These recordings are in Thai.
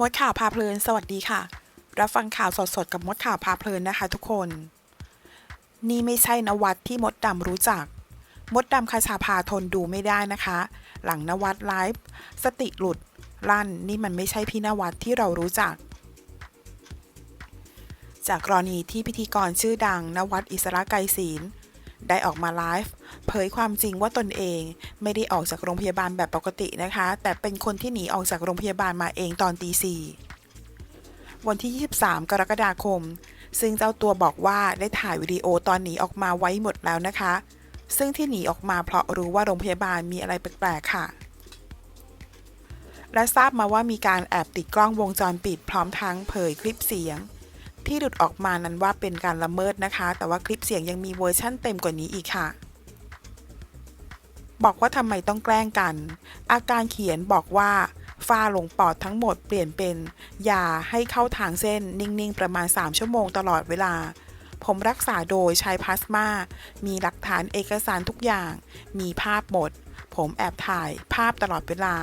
มดข่าวพาเพลิน สวัสดีค่ะ รับฟังข่าวสดๆ กับมดข่าวพาเพลินนะคะ ทุกคน นี่ไม่ใช่นวัดที่มดดำรู้จัก มดดำคาชาพาทนดูไม่ได้นะคะ หลังนวัดไลฟ์สติหลุดลั่นนี่มันไม่ใช่พี่นวัดที่เรารู้จัก จากกรณีที่พิธีกรชื่อดังนวัดอิสระไกรศีล ได้ออกมาไลฟ์เผยความจริงว่าตนเองไม่ได้ออกจากโรงพยาบาลแบบปกตินะคะ แต่เป็นคนที่หนีออกจากโรงพยาบาลมาเองตอนตีสี่วันที่ 23 กรกฎาคม ซึ่งเจ้าตัวบอกว่าได้ถ่ายวิดีโอตอนหนีออกมาไว้หมดแล้วนะคะ ซึ่งที่หนีออกมาเพราะรู้ว่าโรงพยาบาลมีอะไรแปลกๆค่ะ และทราบมาว่ามีการแอบติดกล้องวงจรปิดพร้อมทั้งเผยคลิปเสียง ที่หลุดออกมานั้นว่าเป็นการละเมิดนะคะ แต่ว่าคลิปเสียงยังมีเวอร์ชั่นเต็มกว่านี้อีกค่ะบอกว่าทำไมต้องแกล้งกัน อาการเขียนบอกว่าฝ้าลงปอดทั้งหมดเปลี่ยนเป็นยาให้เข้าทางเส้นนิ่งๆ ประมาณ 3 ชั่วโมงตลอดเวลา ผมรักษาโดยใช้พลาสมา มีหลักฐานเอกสารทุกอย่าง มีภาพหมด ผมแอบถ่ายภาพตลอดเวลา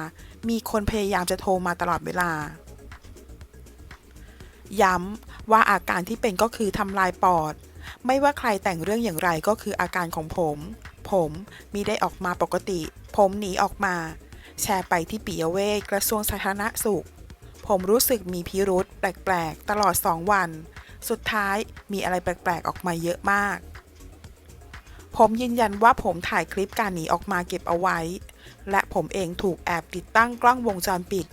มีคนพยายามจะโทรมาตลอดเวลา ย้ำ ว่าอาการที่เป็นก็คือทำลายปอด ไม่ว่าใครแต่งเรื่องอย่างไรก็คืออาการของผม ผมมีได้ออกมาปกติ ผมหนีออกมา แชร์ไปที่ปิยเวทกระทรวงสาธารณสุข ผมรู้สึกมีพิรุษแปลกๆ ตลอด2วัน สุดท้ายมีอะไรแปลกๆ ออกมาเยอะมาก ผมยืนยันว่าผมถ่ายคลิปการหนีออกมาเก็บเอาไว้ และผมเองถูกแอบติดตั้งกล้องวงจรปิด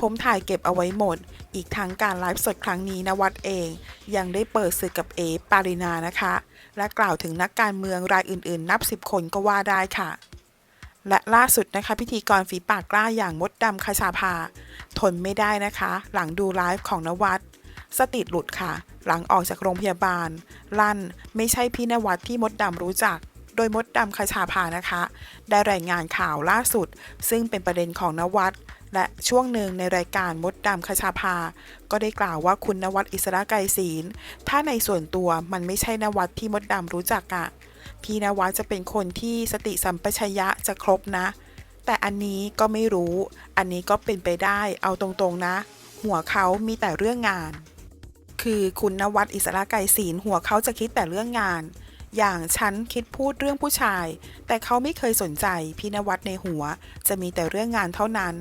ผมถ่ายเก็บเอาไว้หมด อีกทั้งการไลฟ์สดครั้งนี้นวัดเอง ยังได้เปิดศึกกับเอปารินานะคะ และกล่าวถึงนักการเมืองรายอื่นๆ นับสิบคนก็ว่าได้ค่ะ และล่าสุดนะคะ พิธีกรฝีปากกล้าอย่างมดดำคชาภา ทนไม่ได้นะคะ หลังดูไลฟ์ของนวัดสติหลุดค่ะ หลังออกจากโรงพยาบาล ลั่นไม่ใช่พี่นวัดที่มดดำรู้จัก โดยมดดำคชาภานะคะ ได้รายงานข่าวล่าสุด ซึ่งเป็นประเด็นของนวัด และช่วงหนึ่งในรายการมดดำคชาภา ก็ได้กล่าวว่าคุณนวัดอิสระไกรศีล ถ้าในส่วนตัวมันไม่ใช่นวัดที่มดดำรู้จักอะพี่นวัดจะเป็นคนที่สติสัมปชัญญะจะครบนะ แต่อันนี้ก็ไม่รู้ อันนี้ก็เป็นไปได้ เอาตรงๆนะ หัวเขามีแต่เรื่องงาน คือคุณนวัดอิสระไกรศีลหัวเขาจะคิดแต่เรื่องงานอย่างฉันคิดพูดเรื่องผู้ชาย แต่เขาไม่เคยสนใจพี่นวัดในหัว จะมีแต่เรื่องงานเท่านั้น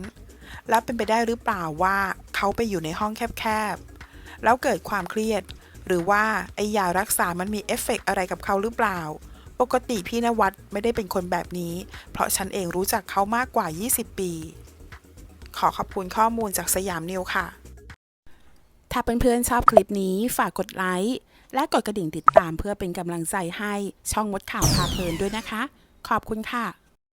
แล้วเป็นไปได้หรือเปล่าว่าเขาไปอยู่ในห้องแคบๆ แล้วเกิดความเครียด หรือว่าไอยารักษามันมีเอฟเฟกต์อะไรกับเขาหรือเปล่า ปกติพี่นวัดไม่ได้เป็นคนแบบนี้ เพราะฉันเองรู้จักเขามากกว่า 20 ปี ขอขอบคุณข้อมูลจากสยามนิวค่ะ ถ้าเพื่อนๆชอบคลิปนี้ฝากกดไลค์และกดกระดิ่งติดตามเพื่อเป็นกำลังใจให้ช่องมดข่าวพาเพลินด้วยนะคะ ขอบคุณค่ะ